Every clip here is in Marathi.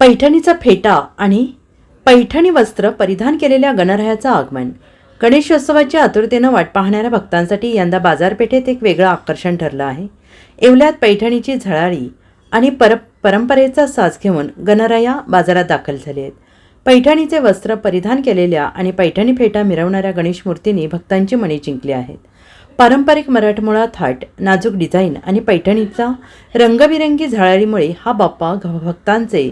पैठणीचा फेटा आणि पैठणी वस्त्र परिधान केलेल्या गणरायाचं आगमन. गणेशोत्सवाच्या आतुरतेनं वाट पाहणाऱ्या भक्तांसाठी यंदा बाजारपेठेत एक वेगळं आकर्षण ठरलं आहे. येवल्यात पैठणीची झळाळी आणि पर परंपरेचा साज घेऊन गणराया बाजारात दाखल झाले आहेत. पैठणीचे वस्त्र परिधान केलेल्या आणि पैठणी फेटा मिरवणाऱ्या गणेश मूर्तींनी भक्तांची मणी जिंकली आहेत. पारंपरिक मराठमोळा थाट नाजूक डिझाईन आणि पैठणीचा रंगबिरंगी झळाळीमुळे हा बाप्पा भक्तांचे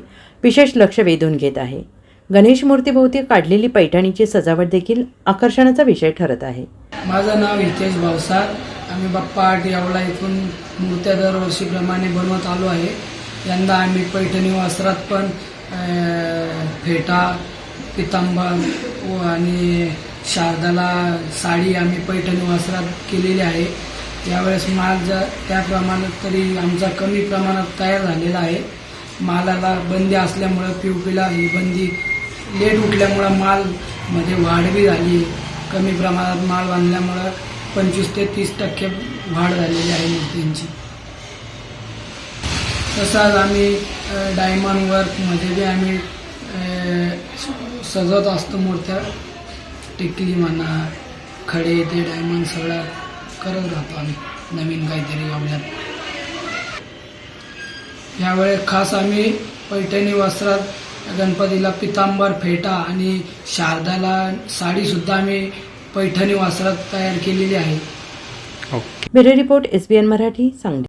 विशेष लक्ष वेधून घेत आहे. गणेश मूर्तीभोवती काढलेली पैठणीची सजावट देखील आकर्षणाचा विषय ठरत आहे. माझं नाव हितेश भावसार आम्ही बाप्पा आठ यावला इथून मूर्त्या दरवर्षीप्रमाणे बनवत आलो आहे. यंदा आम्ही पैठणी वस्त्रात पण फेटा पितांबर आणि शारदाला साडी आम्ही पैठणी वस्त्रात केलेली आहे. त्यावेळेस माल जर त्याप्रमाणे तरी आमचा कमी प्रमाणात तयार झालेला आहे. मालाला बंदी असल्यामुळं पिवपीला ही बंदी लेट उठल्यामुळं मालमध्ये वाढ बी झाली. कमी प्रमाणात माल बांधल्यामुळं पंचवीस ते तीस टक्के वाढ झालेली आहे मूर्तींची तसाच आम्ही डायमंड वर्कमध्ये बी आम्ही सजवत असतो मूर्त्या टिकली म्हणा खडे ते डायमंड सगळं करत राहतो आम्ही नवीन काहीतरी आपल्यात यावेळेस खास आम्ही पैठणी वस्त्रात गणपतीला पितांबर फेटा आणि शारदाला साडीसुद्धा आम्ही पैठणी वस्त्रात तयार केलेली आहे. Bureau report S B N Marathi Sangli.